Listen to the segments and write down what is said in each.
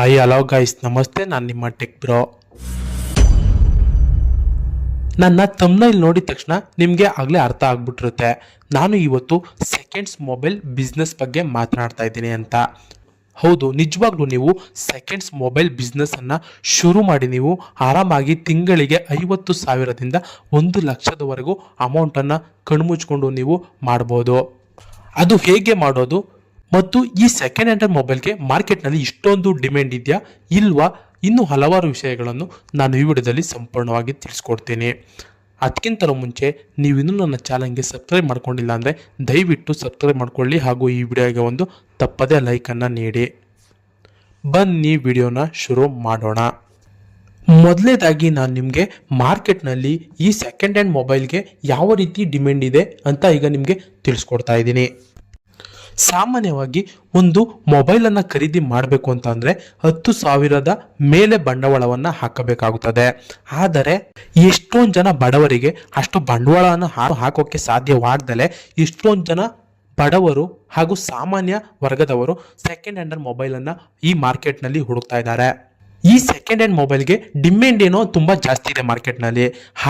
Hi hello guys ನಮಸ್ತೆ ನಾನು ನಿಮ್ಮ ಟೆಕ್ ಬ್ರೋ ನನ್ನ ತಮ್ನೈಲ್ ನೋಡಿದ ತಕ್ಷಣ ನಿಮಗೆ ಆಗಲೇ ಅರ್ಥ ಆಗ್ಬಿಟ್ಟಿರುತ್ತೆ. ನಾನು ಇವತ್ತು ಸೆಕೆಂಡ್ಸ್ ಮೊಬೈಲ್ ಬಿಸ್ನೆಸ್ ಬಗ್ಗೆ ಮಾತನಾಡ್ತಾ ಇದ್ದೀನಿ ಅಂತ. ಹೌದು, ನಿಜವಾಗ್ಲೂ ನೀವು ಸೆಕೆಂಡ್ಸ್ ಮೊಬೈಲ್ ಬಿಸ್ನೆಸ್ಸನ್ನು ಶುರು ಮಾಡಿ ನೀವು ಆರಾಮಾಗಿ ತಿಂಗಳಿಗೆ ಐವತ್ತು ಸಾವಿರದಿಂದ ಒಂದು ಲಕ್ಷದವರೆಗೂ ಅಮೌಂಟನ್ನು ಕಣ್ಮುಚ್ಕೊಂಡು ನೀವು ಮಾಡ್ಬೋದು. ಅದು ಹೇಗೆ ಮಾಡೋದು? ಮತ್ತು ಈ ಸೆಕೆಂಡ್ ಹ್ಯಾಂಡ್ ಮೊಬೈಲ್ಗೆ ಮಾರ್ಕೆಟ್ನಲ್ಲಿ ಇಷ್ಟೊಂದು ಡಿಮ್ಯಾಂಡ್ ಇದೆಯಾ? ಇಲ್ವಾ? ಇನ್ನೂ ಹಲವಾರು ವಿಷಯಗಳನ್ನು ನಾನು ಈ ವಿಡಿಯೋದಲ್ಲಿ ಸಂಪೂರ್ಣವಾಗಿ ತಿಳಿಸ್ಕೊಡ್ತೀನಿ. ಅದಕ್ಕಿಂತ ಮುಂಚೆ ನೀವು ಇನ್ನೂ ನನ್ನ ಚಾನಲ್ಗೆ ಸಬ್ಸ್ಕ್ರೈಬ್ ಮಾಡ್ಕೊಂಡಿಲ್ಲ ಅಂದರೆ ದಯವಿಟ್ಟು ಸಬ್ಸ್ಕ್ರೈಬ್ ಮಾಡ್ಕೊಳ್ಳಿ ಹಾಗೂ ಈ ವಿಡಿಯೋಗೆ ಒಂದು ತಪ್ಪದೇ ಲೈಕನ್ನು ನೀಡಿ. ಬನ್ನಿ ವಿಡಿಯೋನ ಶುರು ಮಾಡೋಣ. ಮೊದಲನೇದಾಗಿ ನಾನು ನಿಮಗೆ ಮಾರ್ಕೆಟ್ನಲ್ಲಿ ಈ ಸೆಕೆಂಡ್ ಹ್ಯಾಂಡ್ ಮೊಬೈಲ್ಗೆ ಯಾವ ರೀತಿ ಡಿಮ್ಯಾಂಡ್ ಇದೆ ಅಂತ ಈಗ ನಿಮಗೆ ತಿಳಿಸ್ಕೊಡ್ತಾ ಇದ್ದೀನಿ. ಸಾಮಾನ್ಯವಾಗಿ ಒಂದು ಮೊಬೈಲನ್ನು ಖರೀದಿ ಮಾಡಬೇಕು ಅಂತ ಅಂದರೆ ಹತ್ತು ಸಾವಿರದ ಮೇಲೆ ಬಂಡವಾಳವನ್ನು ಹಾಕಬೇಕಾಗುತ್ತದೆ. ಆದರೆ ಎಷ್ಟೊಂದು ಜನ ಬಡವರಿಗೆ ಅಷ್ಟು ಬಂಡವಾಳವನ್ನು ಹಾಕೋಕ್ಕೆ ಸಾಧ್ಯವಾಗದಲೆ ಎಷ್ಟೊಂದು ಜನ ಬಡವರು ಹಾಗೂ ಸಾಮಾನ್ಯ ವರ್ಗದವರು ಸೆಕೆಂಡ್ ಹ್ಯಾಂಡ್ ಮೊಬೈಲನ್ನು ಈ ಮಾರ್ಕೆಟ್ನಲ್ಲಿ ಹುಡುಕ್ತಾ ಇದ್ದಾರೆ. ಈ ಸೆಕೆಂಡ್ ಹ್ಯಾಂಡ್ ಮೊಬೈಲ್ಗೆ ಡಿಮ್ಯಾಂಡ್ ಏನೋ ತುಂಬ ಜಾಸ್ತಿ ಇದೆ ಮಾರ್ಕೆಟ್ನಲ್ಲಿ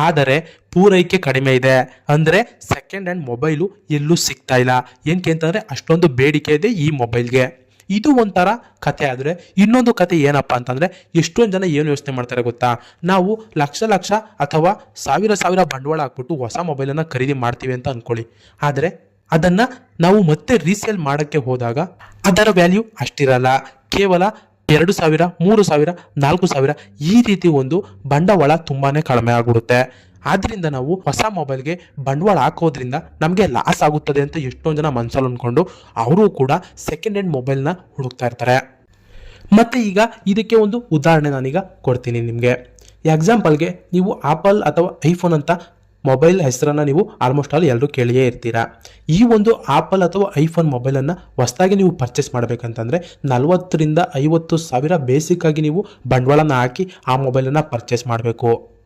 ಆದರೆ ಪೂರೈಕೆ ಕಡಿಮೆ ಇದೆ. ಅಂದರೆ ಸೆಕೆಂಡ್ ಹ್ಯಾಂಡ್ ಮೊಬೈಲು ಎಲ್ಲೂ ಸಿಗ್ತಾ ಇಲ್ಲ. ಏನಕ್ಕೆ ಅಂತಂದರೆ ಅಷ್ಟೊಂದು ಬೇಡಿಕೆ ಇದೆ ಈ ಮೊಬೈಲ್ಗೆ ಇದು ಒಂಥರ ಕತೆ ಆದರೆ ಇನ್ನೊಂದು ಕತೆ ಏನಪ್ಪ ಅಂತಂದರೆ ಎಷ್ಟೊಂದು ಜನ ಏನು ಯೋಚನೆ ಮಾಡ್ತಾರೆ ಗೊತ್ತಾ? ನಾವು ಲಕ್ಷ ಲಕ್ಷ ಅಥವಾ ಸಾವಿರ ಸಾವಿರ ಬಂಡವಾಳ ಹಾಕ್ಬಿಟ್ಟು ಹೊಸ ಮೊಬೈಲನ್ನು ಖರೀದಿ ಮಾಡ್ತೀವಿ ಅಂತ ಅಂದ್ಕೊಳ್ಳಿ ಆದರೆ ಅದನ್ನು ನಾವು ಮತ್ತೆ ರೀಸೇಲ್ ಮಾಡೋಕ್ಕೆ ಹೋದಾಗ ಅದರ ವ್ಯಾಲ್ಯೂ ಅಷ್ಟಿರಲ್ಲ. ಕೇವಲ ಎರಡು ಸಾವಿರ, ಮೂರು ಸಾವಿರ, ನಾಲ್ಕು ಸಾವಿರ ಈ ರೀತಿ ಒಂದು ಬಂಡವಾಳ ತುಂಬಾನೇ ಕಡಿಮೆ ಆಗಿಬಿಡುತ್ತೆ. ಆದ್ರಿಂದ ನಾವು ಹೊಸ ಮೊಬೈಲ್ಗೆ ಬಂಡವಾಳ ಹಾಕೋದ್ರಿಂದ ನಮಗೆ ಲಾಸ್ ಆಗುತ್ತದೆ ಅಂತ ಎಷ್ಟೊಂದು ಜನ ಮನಸ್ಸಲ್ಲಿ ಅಂದ್ಕೊಂಡು ಅವರು ಕೂಡ ಸೆಕೆಂಡ್ ಹ್ಯಾಂಡ್ ಮೊಬೈಲ್ನ ಹುಡುಕ್ತಾ ಇರ್ತಾರೆ. ಮತ್ತೆ ಈಗ ಇದಕ್ಕೆ ಒಂದು ಉದಾಹರಣೆ ನಾನೀಗ ಕೊಡ್ತೀನಿ ನಿಮಗೆ. ಎಕ್ಸಾಂಪಲ್ಗೆ ನೀವು ಆಪಲ್ ಅಥವಾ ಐಫೋನ್ ಅಂತ ಮೊಬೈಲ್ ಹೆಸರನ್ನು ನೀವು ಆಲ್ಮೋಸ್ಟ್ ಆಲ್ ಎಲ್ಲರೂ ಕೇಳಿಯೇ ಇರ್ತೀರಾ. ಈ ಒಂದು ಆಪಲ್ ಅಥವಾ ಐಫೋನ್ ಮೊಬೈಲನ್ನು ಹೊಸದಾಗಿ ನೀವು ಪರ್ಚೇಸ್ ಮಾಡಬೇಕಂತಂದರೆ ನಲವತ್ತರಿಂದ ಐವತ್ತು ಸಾವಿರ ಬೇಸಿಕ್ಕಾಗಿ ನೀವು ಬಂಡವಾಳನ ಹಾಕಿ ಆ ಮೊಬೈಲನ್ನು ಪರ್ಚೇಸ್ ಮಾಡಬೇಕು.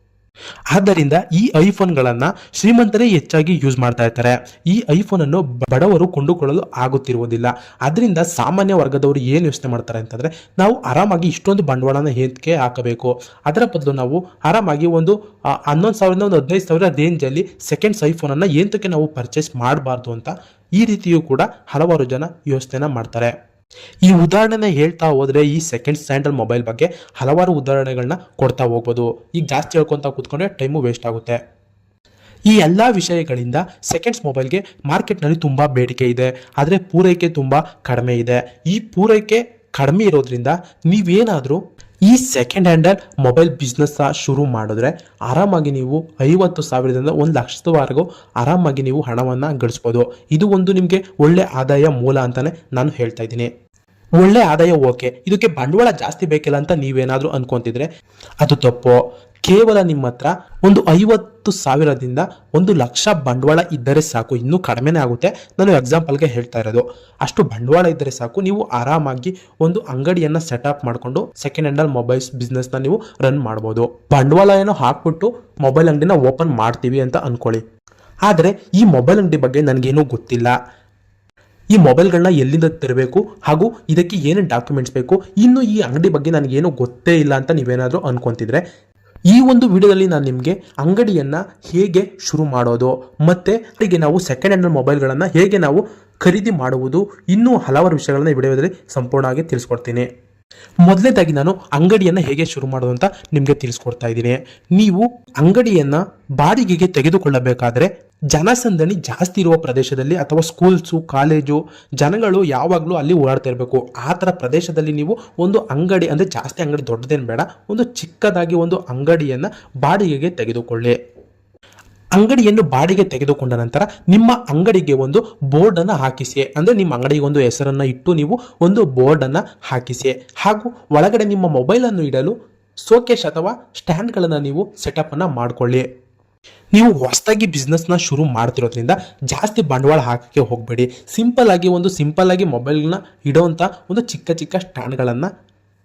ಆದ್ದರಿಂದ ಈ ಐಫೋನ್ಗಳನ್ನು ಶ್ರೀಮಂತರೇ ಹೆಚ್ಚಾಗಿ ಯೂಸ್ ಮಾಡ್ತಾ ಇರ್ತಾರೆ. ಈ ಐಫೋನ್ ಅನ್ನು ಬಡವರು ಕೊಂಡುಕೊಳ್ಳಲು ಆಗುತ್ತಿರುವುದಿಲ್ಲ. ಅದರಿಂದ ಸಾಮಾನ್ಯ ವರ್ಗದವರು ಏನು ಯೋಚನೆ ಮಾಡ್ತಾರೆ ಅಂತಂದರೆ, ನಾವು ಆರಾಮಾಗಿ ಇಷ್ಟೊಂದು ಬಂಡವಾಳನ ಹೇಗೆ ಹಾಕಬೇಕು. ಅದರ ಬದಲು ನಾವು ಆರಾಮಾಗಿ ಒಂದು ಹನ್ನೊಂದು ಸಾವಿರದಿಂದ ಒಂದು ಹದಿನೈದು ಸಾವಿರ ರೇಂಜಲ್ಲಿ ಸೆಕೆಂಡ್ಸ್ ಐಫೋನನ್ನು ಏನಕ್ಕೆ ನಾವು ಪರ್ಚೇಸ್ ಮಾಡಬಾರ್ದು ಅಂತ ಈ ರೀತಿಯೂ ಕೂಡ ಹಲವಾರು ಜನ ಯೋಚನೆನ ಮಾಡ್ತಾರೆ. ಈ ಉದಾಹರಣೆನ ಹೇಳ್ತಾ ಹೋದ್ರೆ ಈ ಸೆಕೆಂಡ್ ಸ್ಟ್ಯಾಂಡರ್ಡ್ ಮೊಬೈಲ್ ಬಗ್ಗೆ ಹಲವಾರು ಉದಾಹರಣೆಗಳನ್ನ ಕೊಡ್ತಾ ಹೋಗ್ಬೋದು. ಈಗ ಜಾಸ್ತಿ ಹೇಳ್ಕೊತಾ ಕೂತ್ಕೊಂಡ್ರೆ ಟೈಮು ವೇಸ್ಟ್ ಆಗುತ್ತೆ. ಈ ಎಲ್ಲ ವಿಷಯಗಳಿಂದ ಸೆಕೆಂಡ್ಸ್ ಮೊಬೈಲ್ಗೆ ಮಾರ್ಕೆಟ್ನಲ್ಲಿ ತುಂಬ ಬೇಡಿಕೆ ಇದೆ. ಆದರೆ ಪೂರೈಕೆ ತುಂಬ ಕಡಿಮೆ ಇದೆ. ಈ ಪೂರೈಕೆ ಕಡಿಮೆ ಇರೋದ್ರಿಂದ ನೀವೇನಾದರೂ ಈ ಸೆಕೆಂಡ್ ಹ್ಯಾಂಡಲ್ ಮೊಬೈಲ್ ಬಿಸ್ನೆಸ್ ಶುರು ಮಾಡಿದ್ರೆ ಆರಾಮಾಗಿ ನೀವು ಐವತ್ತು ಸಾವಿರದಿಂದ ಒಂದು ಲಕ್ಷದವರೆಗೂ ಆರಾಮಾಗಿ ನೀವು ಹಣವನ್ನು ಗಳಿಸ್ಬೋದು. ಇದು ಒಂದು ನಿಮಗೆ ಒಳ್ಳೆ ಆದಾಯ ಮೂಲ ಅಂತಾನೆ ನಾನು ಹೇಳ್ತಾ ಇದ್ದೀನಿ. ಒಳ್ಳೆ ಆದಾಯ ಓಕೆ. ಇದಕ್ಕೆ ಬಂಡವಾಳ ಜಾಸ್ತಿ ಬೇಕಿಲ್ಲ ಅಂತ ನೀವೇನಾದರೂ ಅನ್ಕೊಂತಿದ್ರೆ ಅದು ತಪ್ಪು. ಕೇವಲ ನಿಮ್ಮ ಹತ್ರ ಒಂದು ಐವತ್ತು ಸಾವಿರದಿಂದ ಒಂದು ಲಕ್ಷ ಬಂಡವಾಳ ಇದ್ದರೆ ಸಾಕು. ಇನ್ನೂ ಕಡಿಮೆನೇ ಆಗುತ್ತೆ. ನಾನು ಎಕ್ಸಾಂಪಲ್ಗೆ ಹೇಳ್ತಾ ಇರೋದು. ಅಷ್ಟು ಬಂಡವಾಳ ಇದ್ದರೆ ಸಾಕು. ನೀವು ಆರಾಮಾಗಿ ಒಂದು ಅಂಗಡಿಯನ್ನು ಸೆಟಪ್ ಮಾಡಿಕೊಂಡು ಸೆಕೆಂಡ್ ಹ್ಯಾಂಡಲ್ ಮೊಬೈಲ್ಸ್ ಬಿಸ್ನೆಸ್ನ ನೀವು ರನ್ ಮಾಡ್ಬೋದು. ಬಂಡವಾಳ ಏನೋ ಹಾಕ್ಬಿಟ್ಟು ಮೊಬೈಲ್ ಅಂಗಡಿನ ಓಪನ್ ಮಾಡ್ತೀವಿ ಅಂತ ಅಂದ್ಕೊಳ್ಳಿ ಆದರೆ ಈ ಮೊಬೈಲ್ ಅಂಗಡಿ ಬಗ್ಗೆ ನನಗೇನೂ ಗೊತ್ತಿಲ್ಲ. ಈ ಮೊಬೈಲ್ಗಳನ್ನ ಎಲ್ಲಿಂದ ತರಬೇಕು? ಹಾಗೂ ಇದಕ್ಕೆ ಏನೇನು ಡಾಕ್ಯುಮೆಂಟ್ಸ್ ಬೇಕು? ಇನ್ನು ಈ ಅಂಗಡಿ ಬಗ್ಗೆ ನನಗೇನು ಗೊತ್ತೇ ಇಲ್ಲ ಅಂತ ನೀವೇನಾದರೂ ಅನ್ಕೊಂತಿದ್ರೆ ಈ ಒಂದು ವಿಡಿಯೋದಲ್ಲಿ ನಾನು ನಿಮಗೆ ಅಂಗಡಿಯನ್ನು ಹೇಗೆ ಶುರು ಮಾಡೋದು, ಮತ್ತು ಹೀಗೆ ನಾವು ಸೆಕೆಂಡ್ ಹ್ಯಾಂಡ್ ಮೊಬೈಲ್ಗಳನ್ನು ಹೇಗೆ ನಾವು ಖರೀದಿ ಮಾಡುವುದು, ಇನ್ನೂ ಹಲವಾರು ವಿಷಯಗಳನ್ನು ಈ ವಿಡಿಯೋದಲ್ಲಿ ಸಂಪೂರ್ಣವಾಗಿ ತಿಳಿಸ್ಕೊಡ್ತೀನಿ. ಮೊದಲನೇದಾಗಿ ನಾನು ಅಂಗಡಿಯನ್ನು ಹೇಗೆ ಶುರು ಮಾಡೋದು ಅಂತ ನಿಮಗೆ ತಿಳಿಸ್ಕೊಡ್ತಾ ಇದ್ದೀನಿ. ನೀವು ಅಂಗಡಿಯನ್ನು ಬಾಡಿಗೆಗೆ ತೆಗೆದುಕೊಳ್ಳಬೇಕಾದ್ರೆ ಜನಸಂದಣಿ ಜಾಸ್ತಿ ಇರುವ ಪ್ರದೇಶದಲ್ಲಿ ಅಥವಾ ಸ್ಕೂಲ್ಸು, ಕಾಲೇಜು ಜನಗಳು ಯಾವಾಗಲೂ ಅಲ್ಲಿ ಓಡಾಡ್ತಾ ಇರಬೇಕು. ಆ ಥರ ಪ್ರದೇಶದಲ್ಲಿ ನೀವು ಒಂದು ಅಂಗಡಿ, ಅಂದರೆ ಜಾಸ್ತಿ ಅಂಗಡಿ ದೊಡ್ಡದೇನು ಬೇಡ, ಒಂದು ಚಿಕ್ಕದಾಗಿ ಒಂದು ಅಂಗಡಿಯನ್ನು ಬಾಡಿಗೆಗೆ ತೆಗೆದುಕೊಳ್ಳಿ. ಅಂಗಡಿಯನ್ನು ಬಾಡಿಗೆ ತೆಗೆದುಕೊಂಡ ನಂತರ ನಿಮ್ಮ ಅಂಗಡಿಗೆ ಒಂದು ಬೋರ್ಡ್ ಅನ್ನು ಹಾಕಿಸಿ. ಅಂದ್ರೆ ನಿಮ್ಮ ಅಂಗಡಿಗೆ ಒಂದು ಹೆಸರನ್ನು ಇಟ್ಟು ನೀವು ಒಂದು ಬೋರ್ಡ್ ಅನ್ನು ಹಾಕಿಸಿ. ಹಾಗೂ ಒಳಗಡೆ ನಿಮ್ಮ ಮೊಬೈಲ್ ಅನ್ನು ಇಡಲು ಸೋಕೇಶ್ ಅಥವಾ ಸ್ಟ್ಯಾಂಡ್ಗಳನ್ನು ನೀವು ಸೆಟಪ್ ಸೆಟಪ್ಪನ್ನು ಮಾಡಿಕೊಳ್ಳಿ. ನೀವು ಹೊಸದಾಗಿ ಬಿಸ್ನೆಸ್ನ ಶುರು ಮಾಡ್ತಿರೋದ್ರಿಂದ ಜಾಸ್ತಿ ಬಂಡವಾಳ ಹಾಕಕ್ಕೆ ಹೋಗಬೇಡಿ. ಸಿಂಪಲ್ ಆಗಿ ಒಂದು ಸಿಂಪಲ್ ಆಗಿ ಮೊಬೈಲ್ನ ಇಡೋವಂಥ ಒಂದು ಚಿಕ್ಕ ಚಿಕ್ಕ ಸ್ಟ್ಯಾಂಡ್ಗಳನ್ನು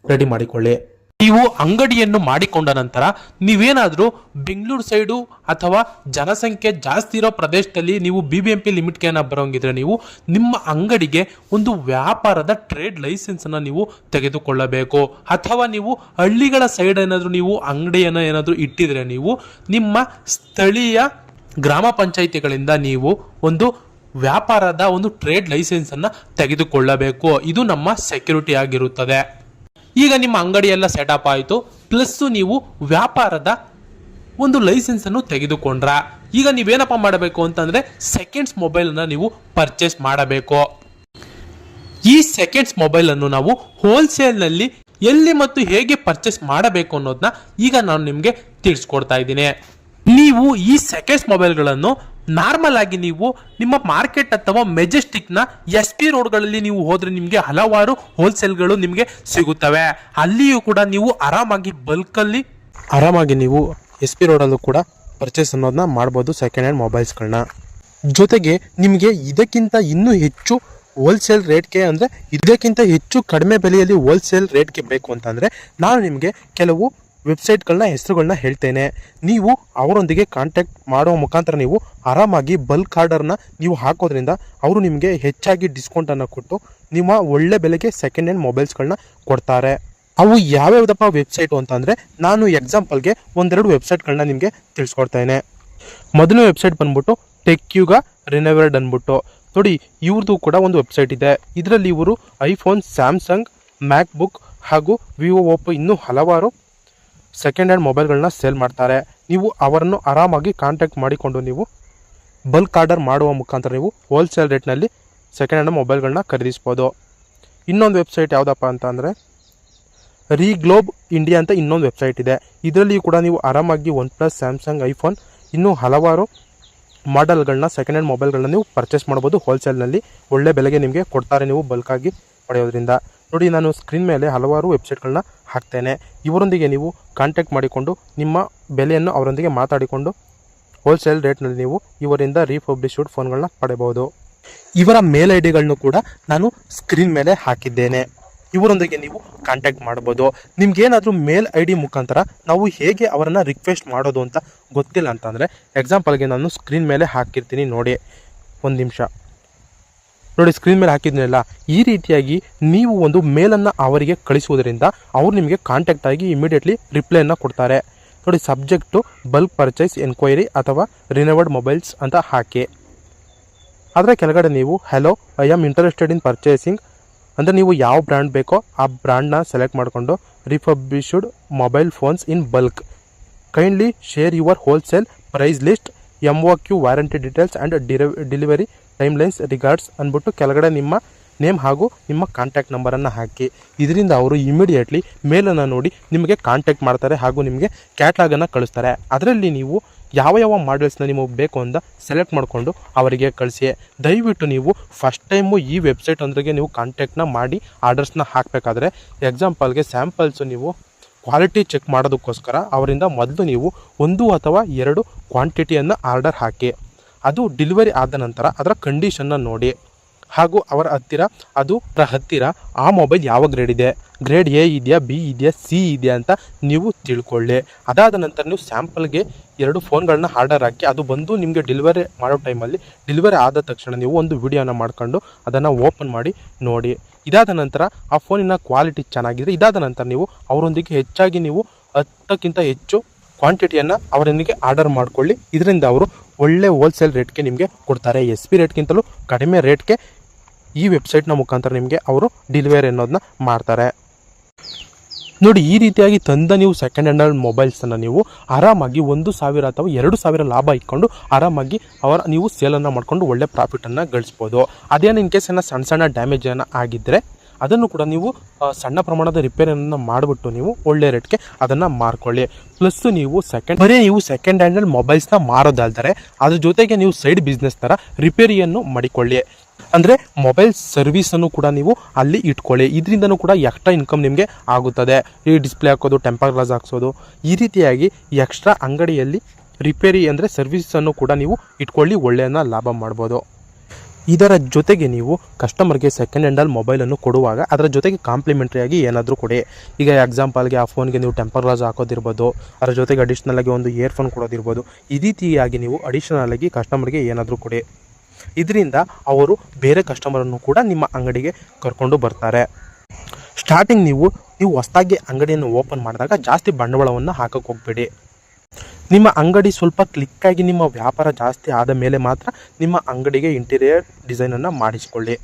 ರೆಡಿ ಮಾಡಿಕೊಳ್ಳಿ. ನೀವು ಅಂಗಡಿಯನ್ನು ಮಾಡಿಕೊಂಡ ನಂತರ ನೀವೇನಾದರೂ ಬೆಂಗಳೂರು ಸೈಡು ಅಥವಾ ಜನಸಂಖ್ಯೆ ಜಾಸ್ತಿ ಇರೋ ಪ್ರದೇಶದಲ್ಲಿ ನೀವು ಬಿ ಬಿ ಎಂ ಪಿ ಲಿಮಿಟ್ಗೆ ಬರೋಂಗಿದ್ರೆ ನೀವು ನಿಮ್ಮ ಅಂಗಡಿಗೆ ಒಂದು ವ್ಯಾಪಾರದ ಟ್ರೇಡ್ ಲೈಸೆನ್ಸನ್ನು ನೀವು ತೆಗೆದುಕೊಳ್ಳಬೇಕು. ಅಥವಾ ನೀವು ಹಳ್ಳಿಗಳ ಸೈಡ್ ಏನಾದರೂ ನೀವು ಅಂಗಡಿಯನ್ನು ಏನಾದರೂ ಇಟ್ಟಿದ್ರೆ ನೀವು ನಿಮ್ಮ ಸ್ಥಳೀಯ ಗ್ರಾಮ ಪಂಚಾಯಿತಿಗಳಿಂದ ನೀವು ಒಂದು ವ್ಯಾಪಾರದ ಒಂದು ಟ್ರೇಡ್ ಲೈಸೆನ್ಸನ್ನು ತೆಗೆದುಕೊಳ್ಳಬೇಕು. ಇದು ನಮ್ಮ ಸೆಕ್ಯೂರಿಟಿ ಆಗಿರುತ್ತದೆ. ಈಗ ನಿಮ್ಮ ಅಂಗಡಿ ಎಲ್ಲ ಸೆಟಪ್ ಆಯಿತು. ಪ್ಲಸ್ಸು ನೀವು ವ್ಯಾಪಾರದ ಒಂದು ಲೈಸೆನ್ಸನ್ನು ತೆಗೆದುಕೊಂಡ್ರ. ಈಗ ನೀವೇನಪ್ಪ ಮಾಡಬೇಕು ಅಂತಂದರೆ ಸೆಕೆಂಡ್ಸ್ ಮೊಬೈಲನ್ನು ನೀವು ಪರ್ಚೇಸ್ ಮಾಡಬೇಕು. ಈ ಸೆಕೆಂಡ್ಸ್ ಮೊಬೈಲನ್ನು ನಾವು ಹೋಲ್ಸೇಲ್ನಲ್ಲಿ ಎಲ್ಲಿ ಮತ್ತು ಹೇಗೆ ಪರ್ಚೇಸ್ ಮಾಡಬೇಕು ಅನ್ನೋದನ್ನ ಈಗ ನಾನು ನಿಮಗೆ ತಿಳಿಸ್ಕೊಡ್ತಾ ಇದ್ದೀನಿ. ನೀವು ಈ ಸೆಕೆಂಡ್ಸ್ ಮೊಬೈಲ್ಗಳನ್ನು ನಾರ್ಮಲ್ ಆಗಿ ನೀವು ನಿಮ್ಮ ಮಾರ್ಕೆಟ್ ಅಥವಾ ಮೆಜೆಸ್ಟಿಕ್ನ ಎಸ್ ಪಿ ರೋಡ್ಗಳಲ್ಲಿ ನೀವು ಹೋದರೆ ನಿಮಗೆ ಹಲವಾರು ಹೋಲ್ಸೇಲ್ಗಳು ನಿಮಗೆ ಸಿಗುತ್ತವೆ. ಅಲ್ಲಿಯೂ ಕೂಡ ನೀವು ಆರಾಮಾಗಿ ಬಲ್ಕಲ್ಲಿ ಆರಾಮಾಗಿ ನೀವು ಎಸ್ ಪಿ ರೋಡಲ್ಲೂ ಕೂಡ ಪರ್ಚೇಸ್ ಅನ್ನೋದನ್ನ ಮಾಡ್ಬೋದು ಸೆಕೆಂಡ್ ಹ್ಯಾಂಡ್ ಮೊಬೈಲ್ಸ್ಗಳನ್ನ ಜೊತೆಗೆ ನಿಮಗೆ ಇದಕ್ಕಿಂತ ಇನ್ನೂ ಹೆಚ್ಚು ಹೋಲ್ಸೇಲ್ ರೇಟ್ಗೆ ಅಂದರೆ ಇದಕ್ಕಿಂತ ಹೆಚ್ಚು ಕಡಿಮೆ ಬೆಲೆಯಲ್ಲಿ ಹೋಲ್ಸೇಲ್ ರೇಟ್ಗೆ ಬೇಕು ಅಂತಂದರೆ, ನಾನು ನಿಮಗೆ ಕೆಲವು ವೆಬ್ಸೈಟ್ಗಳನ್ನ ಹೆಸರುಗಳನ್ನ ಹೇಳ್ತೇನೆ. ನೀವು ಅವರೊಂದಿಗೆ ಕಾಂಟ್ಯಾಕ್ಟ್ ಮಾಡುವ ಮುಖಾಂತರ ನೀವು ಆರಾಮಾಗಿ ಬಲ್ಕ್ ಆರ್ಡರ್ನ ನೀವು ಹಾಕೋದ್ರಿಂದ ಅವರು ನಿಮಗೆ ಹೆಚ್ಚಾಗಿ ಡಿಸ್ಕೌಂಟನ್ನು ಕೊಟ್ಟು ನಿಮ್ಮ ಒಳ್ಳೆ ಬೆಲೆಗೆ ಸೆಕೆಂಡ್ ಹ್ಯಾಂಡ್ ಮೊಬೈಲ್ಸ್ಗಳನ್ನ ಕೊಡ್ತಾರೆ. ಅವು ಯಾವ್ಯಾವ್ದಪ್ಪ ವೆಬ್ಸೈಟು ಅಂತಂದರೆ ನಾನು ಎಕ್ಸಾಂಪಲ್ಗೆ ಒಂದೆರಡು ವೆಬ್ಸೈಟ್ಗಳನ್ನ ನಿಮಗೆ ತಿಳಿಸ್ಕೊಡ್ತೇನೆ. ಮೊದಲನೇ ವೆಬ್ಸೈಟ್ ಬಂದ್ಬಿಟ್ಟು ಟೆಕ್ಯುಗ ರಿನೋವೇರ್ಡ್ ಅಂದ್ಬಿಟ್ಟು. ನೋಡಿ ಇವ್ರದ್ದು ಕೂಡ ಒಂದು ವೆಬ್ಸೈಟ್ ಇದೆ. ಇದರಲ್ಲಿ ಇವರು ಐಫೋನ್ ಸ್ಯಾಮ್ಸಂಗ್ ಮ್ಯಾಕ್ಬುಕ್ ಹಾಗೂ ವಿವೋ ಓಪೋ ಇನ್ನೂ ಹಲವಾರು ಸೆಕೆಂಡ್ ಹ್ಯಾಂಡ್ ಮೊಬೈಲ್ಗಳನ್ನ ಸೇಲ್ ಮಾಡ್ತಾರೆ. ನೀವು ಅವರನ್ನು ಆರಾಮಾಗಿ ಕಾಂಟ್ಯಾಕ್ಟ್ ಮಾಡಿಕೊಂಡು ನೀವು ಬಲ್ಕ್ ಆರ್ಡರ್ ಮಾಡುವ ಮುಖಾಂತರ ನೀವು ಹೋಲ್ಸೇಲ್ ರೇಟ್ನಲ್ಲಿ ಸೆಕೆಂಡ್ ಹ್ಯಾಂಡ್ ಮೊಬೈಲ್ಗಳನ್ನ ಖರೀದಿಸ್ಬೋದು. ಇನ್ನೊಂದು ವೆಬ್ಸೈಟ್ ಯಾವುದಪ್ಪ ಅಂತ ಅಂದರೆ ರೀಗ್ಲೋಬ್ ಇಂಡಿಯಾ ಅಂತ ಇನ್ನೊಂದು ವೆಬ್ಸೈಟ್ ಇದೆ. ಇದರಲ್ಲಿ ಕೂಡ ನೀವು ಆರಾಮಾಗಿ ಒನ್ ಪ್ಲಸ್ ಸ್ಯಾಮ್ಸಂಗ್ ಐಫೋನ್ ಇನ್ನೂ ಹಲವಾರು ಮಾಡೆಲ್ಗಳನ್ನ ಸೆಕೆಂಡ್ ಹ್ಯಾಂಡ್ ಮೊಬೈಲ್ಗಳನ್ನ ನೀವು ಪರ್ಚೇಸ್ ಮಾಡ್ಬೋದು ಹೋಲ್ಸೇಲ್ನಲ್ಲಿ ಒಳ್ಳೆ ಬೆಲೆಗೆ ನಿಮಗೆ ಕೊಡ್ತಾರೆ ನೀವು ಬಲ್ಕಾಗಿ ಪಡೆಯೋದ್ರಿಂದ. ನೋಡಿ, ನಾನು ಸ್ಕ್ರೀನ್ ಮೇಲೆ ಹಲವಾರು ವೆಬ್ಸೈಟ್ಗಳನ್ನ ಹಾಕ್ತೇನೆ. ಇವರೊಂದಿಗೆ ನೀವು ಕಾಂಟ್ಯಾಕ್ಟ್ ಮಾಡಿಕೊಂಡು ನಿಮ್ಮ ಬೆಲೆಯನ್ನು ಅವರೊಂದಿಗೆ ಮಾತಾಡಿಕೊಂಡು ಹೋಲ್ಸೇಲ್ ರೇಟ್ನಲ್ಲಿ ನೀವು ಇವರಿಂದ ರೀಪಬ್ಲಿಶ್ಡ್ ಫೋನ್ಗಳನ್ನ ಪಡೆಯಬಹುದು. ಇವರ ಮೇಲ್ ಐ ಡಿಗಳನ್ನು ಕೂಡ ನಾನು ಸ್ಕ್ರೀನ್ ಮೇಲೆ ಹಾಕಿದ್ದೇನೆ. ಇವರೊಂದಿಗೆ ನೀವು ಕಾಂಟ್ಯಾಕ್ಟ್ ಮಾಡ್ಬೋದು ನಿಮ್ಗೇನಾದರೂ ಮೇಲ್ ಐ ಡಿ ಮುಖಾಂತರ ನಾವು ಹೇಗೆ ಅವರನ್ನು ರಿಕ್ವೆಸ್ಟ್ ಮಾಡೋದು ಅಂತ ಗೊತ್ತಿಲ್ಲ ಅಂತಂದರೆ ಎಕ್ಸಾಂಪಲ್ಗೆ ನಾನು ಸ್ಕ್ರೀನ್ ಮೇಲೆ ಹಾಕಿರ್ತೀನಿ ನೋಡಿ. ಒಂದು ನಿಮಿಷ. ನೋಡಿ ಸ್ಕ್ರೀನ್ ಮೇಲೆ ಹಾಕಿದ್ನಲ್ಲ, ಈ ರೀತಿಯಾಗಿ ನೀವು ಒಂದು ಮೇಲನ್ನು ಅವರಿಗೆ ಕಳಿಸುವುದರಿಂದ ಅವರು ನಿಮಗೆ ಕಾಂಟ್ಯಾಕ್ಟ್ ಆಗಿ ಇಮಿಡಿಯೇಟ್ಲಿ ರಿಪ್ಲೈಯನ್ನು ಕೊಡ್ತಾರೆ. ನೋಡಿ ಸಬ್ಜೆಕ್ಟು ಬಲ್ಕ್ ಪರ್ಚೇಸ್ ಎನ್ಕ್ವೈರಿ ಅಥವಾ ರಿನೋವರ್ಡ್ ಮೊಬೈಲ್ಸ್ ಅಂತ ಹಾಕಿ. ಅದರ ಕೆಳಗಡೆ ನೀವು hello I am interested in purchasing ಅಂದರೆ ನೀವು ಯಾವ ಬ್ರ್ಯಾಂಡ್ ಬೇಕೋ ಆ ಬ್ರ್ಯಾಂಡ್ನ ಸೆಲೆಕ್ಟ್ ಮಾಡಿಕೊಂಡು refurbished mobile phones in bulk kindly share your wholesale price list M O Q warranty details and delivery timelines regards ಅಂದ್ಬಿಟ್ಟು ಕೆಳಗಡೆ ನಿಮ್ಮ ನೇಮ್ ಹಾಗೂ ನಿಮ್ಮ ಕಾಂಟ್ಯಾಕ್ಟ್ ನಂಬರನ್ನು ಹಾಕಿ. ಇದರಿಂದ ಅವರು ಇಮಿಡಿಯೇಟ್ಲಿ ಮೇಲನ್ನು ನೋಡಿ ನಿಮಗೆ ಕಾಂಟ್ಯಾಕ್ಟ್ ಮಾಡ್ತಾರೆ ಹಾಗೂ ನಿಮಗೆ ಕ್ಯಾಟ್ಲಾಗನ್ನು ಕಳಿಸ್ತಾರೆ. ಅದರಲ್ಲಿ ನೀವು ಯಾವ ಯಾವ ಮಾಡೆಲ್ಸ್ನ ನಿಮಗೆ ಬೇಕು ಅಂತ ಸೆಲೆಕ್ಟ್ ಮಾಡಿಕೊಂಡು ಅವರಿಗೆ ಕಳಿಸಿ. ದಯವಿಟ್ಟು ನೀವು ಫಸ್ಟ್ ಟೈಮು ಈ ವೆಬ್ಸೈಟ್ ಅಂದ್ರಿಗೆ ನೀವು ಕಾಂಟ್ಯಾಕ್ಟ್ನ ಮಾಡಿ ಆರ್ಡರ್ಸ್ನ ಹಾಕಬೇಕಾದ್ರೆ ಎಕ್ಸಾಂಪಲ್ಗೆ ಸ್ಯಾಂಪಲ್ಸು ನೀವು ಕ್ವಾಲಿಟಿ ಚೆಕ್ ಮಾಡೋದಕ್ಕೋಸ್ಕರ ಅವರಿಂದ ಮೊದಲು ನೀವು ಒಂದು ಅಥವಾ ಎರಡು ಕ್ವಾಂಟಿಟಿಯನ್ನು ಆರ್ಡರ್ ಹಾಕಿ. ಅದು ಡೆಲಿವರಿ ಆದ ನಂತರ ಅದರ ಕಂಡೀಷನ್ನ ನೋಡಿ. ಹಾಗೂ ಅವರ ಹತ್ತಿರ ಅದು ಅದರ ಹತ್ತಿರ ಆ ಮೊಬೈಲ್ ಯಾವ ಗ್ರೇಡ್ ಇದೆ? ಗ್ರೇಡ್ ಎ ಇದೆಯಾ ಬಿ ಇದೆಯಾ ಸಿ ಇದೆಯಾ ಅಂತ ನೀವು ತಿಳ್ಕೊಳ್ಳಿ. ಅದಾದ ನಂತರ ನೀವು ಸ್ಯಾಂಪಲ್ಗೆ ಎರಡು ಫೋನ್ಗಳನ್ನ ಆರ್ಡರ್ ಹಾಕಿ ಅದು ಬಂದು ನಿಮಗೆ ಡೆಲಿವರಿ ಮಾಡೋ ಟೈಮಲ್ಲಿ ಡೆಲಿವರಿ ಆದ ತಕ್ಷಣ ನೀವು ಒಂದು ವಿಡಿಯೋನ ಮಾಡ್ಕೊಂಡು ಅದನ್ನು ಓಪನ್ ಮಾಡಿ ನೋಡಿ. ಇದಾದ ನಂತರ ಆ ಫೋನಿನ ಕ್ವಾಲಿಟಿ ಚೆನ್ನಾಗಿದೆ. ಇದಾದ ನಂತರ ನೀವು ಅವರೊಂದಿಗೆ ಹೆಚ್ಚಾಗಿ ನೀವು ಹತ್ತಕ್ಕಿಂತ ಹೆಚ್ಚು ಕ್ವಾಂಟಿಟಿಯನ್ನು ಅವರೊಂದಿಗೆ ಆರ್ಡರ್ ಮಾಡಿಕೊಳ್ಳಿ. ಇದರಿಂದ ಅವರು ಒಳ್ಳೆ ಹೋಲ್ಸೇಲ್ ರೇಟ್ಗೆ ನಿಮಗೆ ಕೊಡ್ತಾರೆ. ಎಸ್ ಪಿ ರೇಟ್ಗಿಂತಲೂ ಕಡಿಮೆ ರೇಟ್ಗೆ ಈ ವೆಬ್ಸೈಟ್ನ ಮುಖಾಂತರ ನಿಮಗೆ ಅವರು ಡೆಲಿವರಿ ಅನ್ನೋದನ್ನ ಮಾಡ್ತಾರೆ. ನೋಡಿ, ಈ ರೀತಿಯಾಗಿ ತಂದ ನೀವು ಸೆಕೆಂಡ್ ಹ್ಯಾಂಡಲ್ ಮೊಬೈಲ್ಸನ್ನು ನೀವು ಆರಾಮಾಗಿ ಒಂದು ಸಾವಿರ ಅಥವಾ ಎರಡು ಸಾವಿರ ಲಾಭ ಇಟ್ಕೊಂಡು ಆರಾಮಾಗಿ ಅವರ ನೀವು ಸೇಲನ್ನು ಮಾಡಿಕೊಂಡು ಒಳ್ಳೆ ಪ್ರಾಫಿಟನ್ನು ಗಳಿಸ್ಬೋದು. ಅದೇನು ಇನ್ ಕೇಸ್ ಏನೋ ಸಣ್ಣ ಸಣ್ಣ ಡ್ಯಾಮೇಜ್ ಏನೋ ಆಗಿದ್ದರೆ ಅದನ್ನು ಕೂಡ ನೀವು ಸಣ್ಣ ಪ್ರಮಾಣದ ರಿಪೇರಿಯನ್ನು ಮಾಡಿಬಿಟ್ಟು ನೀವು ಒಳ್ಳೆ ರೇಟ್ಗೆ ಅದನ್ನು ಮಾರ್ಕೊಳ್ಳಿ. ಪ್ಲಸ್ ನೀವು ಸೆಕೆಂಡ್ ಬರೀ ನೀವು ಸೆಕೆಂಡ್ ಹ್ಯಾಂಡಲ್ ಮೊಬೈಲ್ಸ್ನ ಮಾರೋದಲ್ದರೆ, ಅದ್ರ ಜೊತೆಗೆ ನೀವು ಸೈಡ್ ಬಿಸ್ನೆಸ್ ಥರ ರಿಪೇರಿಯನ್ನು ಮಾಡಿಕೊಳ್ಳಿ. ಅಂದರೆ ಮೊಬೈಲ್ ಸರ್ವಿಸನ್ನು ಕೂಡ ನೀವು ಅಲ್ಲಿ ಇಟ್ಕೊಳ್ಳಿ. ಇದರಿಂದನೂ ಕೂಡ ಎಕ್ಸ್ಟ್ರಾ ಇನ್ಕಮ್ ನಿಮಗೆ ಆಗುತ್ತದೆ. ಈ ಡಿಸ್ಪ್ಲೇ ಹಾಕೋದು ಟೆಂಪರ್ ಗ್ಲಾಸ್ ಹಾಕ್ಸೋದು, ಈ ರೀತಿಯಾಗಿ ಎಕ್ಸ್ಟ್ರಾ ಅಂಗಡಿಯಲ್ಲಿ ರಿಪೇರಿ ಅಂದರೆ ಸರ್ವಿಸನ್ನು ಕೂಡ ನೀವು ಇಟ್ಕೊಳ್ಳಿ ಒಳ್ಳೆಯನ್ನ ಲಾಭ ಮಾಡ್ಬೋದು. ಇದರ ಜೊತೆಗೆ ನೀವು ಕಸ್ಟಮರ್ಗೆ ಸೆಕೆಂಡ್ ಹ್ಯಾಂಡಲ್ ಮೊಬೈಲನ್ನು ಕೊಡುವಾಗ ಅದರ ಜೊತೆಗೆ ಕಾಂಪ್ಲಿಮೆಂಟ್ರಿಯಾಗಿ ಏನಾದರೂ ಕೊಡಿ. ಈಗ ಎಕ್ಸಾಂಪಲ್ಗೆ ಆ ಫೋನ್ಗೆ ನೀವು ಟೆಂಪರ್ ಗ್ಲಾಸ್ ಹಾಕೋದಿರ್ಬೋದು, ಅದರ ಜೊತೆಗೆ ಅಡಿಷ್ನಲ್ ಆಗಿ ಒಂದು ಇಯರ್ಫೋನ್ ಕೊಡೋದಿರ್ಬೋದು, ಈ ರೀತಿಯಾಗಿ ನೀವು ಅಡಿಷನಲ್ ಆಗಿ ಕಸ್ಟಮರ್ಗೆ ಏನಾದರೂ ಕೊಡಿ. ಇದರಿಂದ ಅವರು ಬೇರೆ ಕಸ್ಟಮರನ್ನು ಕೂಡ ನಿಮ್ಮ ಅಂಗಡಿಗೆ ಕರ್ಕೊಂಡು ಬರ್ತಾರೆ. ಸ್ಟಾರ್ಟಿಂಗ್ ನೀವು ನೀವು ಹೊಸದಾಗಿ ಅಂಗಡಿಯನ್ನು ಓಪನ್ ಮಾಡಿದಾಗ ಜಾಸ್ತಿ ಬಂಡವಾಳವನ್ನು ಹಾಕಕ್ಕೆ ಹೋಗಬೇಡಿ. ನಿಮ್ಮ ಅಂಗಡಿ ಸ್ವಲ್ಪ ಕ್ಲಿಕ್ಕಾಗಿ ನಿಮ್ಮ ವ್ಯಾಪಾರ ಜಾಸ್ತಿ ಆದ ಮೇಲೆ ಮಾತ್ರ ನಿಮ್ಮ ಅಂಗಡಿಗೆ ಇಂಟೀರಿಯರ್ ಡಿಸೈನನ್ನು ಮಾಡಿಸಿಕೊಳ್ಳಿ.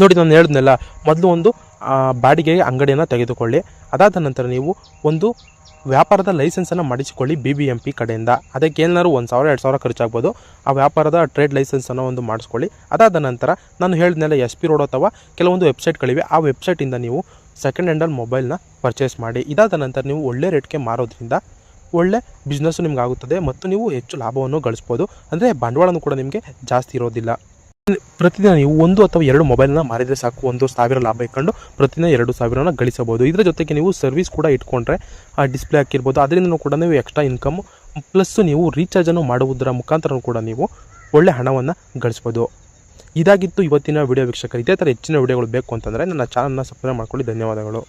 ನೋಡಿ ನಾನು ಹೇಳಿದ್ನಲ್ಲ, ಮೊದಲು ಒಂದು ಬಾಡಿಗೆ ಅಂಗಡಿಯನ್ನು ತೆಗೆದುಕೊಳ್ಳಿ. ಅದಾದ ನಂತರ ನೀವು ಒಂದು ವ್ಯಾಪಾರದ ಲೈಸೆನ್ಸನ್ನು ಮಾಡಿಸಿಕೊಳ್ಳಿ ಬಿ ಬಿ ಎಂ ಪಿ ಕಡೆಯಿಂದ. ಅದಕ್ಕೆ ಏನಾದ್ರು ಒಂದು ಸಾವಿರ, ಎರಡು ಸಾವಿರ ಖರ್ಚಾಗ್ಬೋದು. ಆ ವ್ಯಾಪಾರದ ಟ್ರೇಡ್ ಲೈಸೆನ್ಸನ್ನು ಒಂದು ಮಾಡಿಸ್ಕೊಳ್ಳಿ. ಅದಾದ ನಂತರ ನಾನು ಹೇಳಿದ್ನೆಲ್ಲ ಎಸ್ ಪಿ ರೋಡ್ ಅಥವಾ ಕೆಲವೊಂದು ವೆಬ್ಸೈಟ್ಗಳಿವೆ ಆ ವೆಬ್ಸೈಟಿಂದ ನೀವು ಸೆಕೆಂಡ್ ಹ್ಯಾಂಡಲ್ ಮೊಬೈಲ್ನ ಪರ್ಚೇಸ್ ಮಾಡಿ. ಇದಾದ ನಂತರ ನೀವು ಒಳ್ಳೆ ರೇಟ್ಗೆ ಮಾರೋದ್ರಿಂದ ಒಳ್ಳೆ ಬಿಸ್ನೆಸ್ಸು ನಿಮ್ಗೆ ಆಗುತ್ತದೆ ಮತ್ತು ನೀವು ಹೆಚ್ಚು ಲಾಭವನ್ನು ಗಳಿಸ್ಬೋದು. ಅಂದರೆ ಬಂಡವಾಳನೂ ಕೂಡ ನಿಮಗೆ ಜಾಸ್ತಿ ಇರೋದಿಲ್ಲ. ಪ್ರತಿದಿನ ನೀವು ಒಂದು ಅಥವಾ ಎರಡು ಮೊಬೈಲ್ನ ಮಾರಿದರೆ ಸಾಕು. ಒಂದು ಸಾವಿರ ಲಾಭ ಇಟ್ಕೊಂಡು ಪ್ರತಿದಿನ ಎರಡು ಸಾವಿರನ ಗಳಿಸಬಹುದು. ಇದರ ಜೊತೆಗೆ ನೀವು ಸರ್ವಿಸ್ ಕೂಡ ಇಟ್ಕೊಂಡ್ರೆ, ಆ ಡಿಸ್ಪ್ಲೇ ಹಾಕಿರ್ಬೋದು. ಅದರಿಂದ ಕೂಡ ನೀವು ಎಕ್ಸ್ಟ್ರಾ ಇನ್ಕಮ್ ಪ್ಲಸ್ ನೀವು ರೀಚಾರ್ಜನ್ನು ಮಾಡುವುದರ ಮುಖಾಂತರ ಕೂಡ ನೀವು ಒಳ್ಳೆ ಹಣವನ್ನು ಗಳಿಸ್ಬೋದು. ಇದಾಗಿತ್ತು ಇವತ್ತಿನ ವಿಡಿಯೋ ವೀಕ್ಷಕರು ಇದೇ ಥರ ಹೆಚ್ಚಿನ ವಿಡಿಯೋಗಳು ಬೇಕು ಅಂತಂದರೆ ನನ್ನ ಚಾನಲ್ನ ಸಬ್ಸ್ಕ್ರೈಬ್ ಮಾಡ್ಕೊಳ್ಳಿ. ಧನ್ಯವಾದಗಳು.